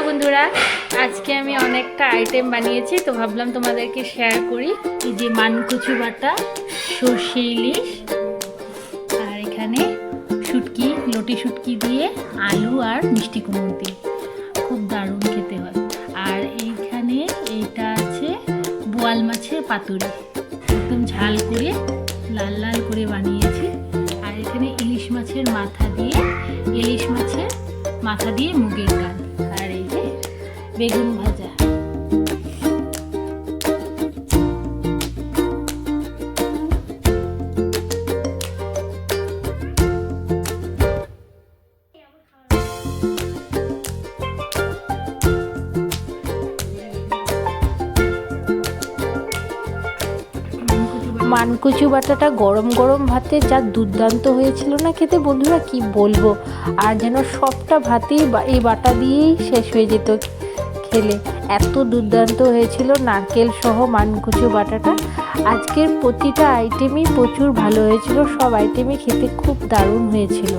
Hello বন্ধুরা। আজকে আমি অনেকটা আইটেম বানিয়েছি, তো ভাবলাম তোমাদেরকে শেয়ার করি। এই যে মানকুচু বাটা, সর্ষে ইলিশ, আর এখানে শুটকি, লটি শুটকি দিয়ে আলু আর মিষ্টি কুমড় দিয়ে। খুব দারুণ খেতে হয়। আর এইখানে এইটা আছে বোয়াল মাছের পাতুরি। একদম ঝাল করে, লাল লাল করে বানিয়েছি। আর এখানে ইলিশ মাছের মাথা দিয়ে, ইলিশ মাছের মাথা দিয়ে মুগের ডাল। বেগুন ভাজা। মানকুচু বাটাটা গরম গরম ভাতে যা দুর্দান্ত হয়েছিল না খেতে, বন্ধুরা কি বলব? আর যেন সবটা ভাতেই এই বাটা দিয়েই শেষ হয়ে যেত। খেলে এত দুর্দান্ত হয়েছিল নারকেল সহ মানকুচু বাটাটা। আজকের প্রতিটা আইটেমই প্রচুর ভালো হয়েছিল। সব আইটেমই খেতে খুব দারুণ হয়েছিল।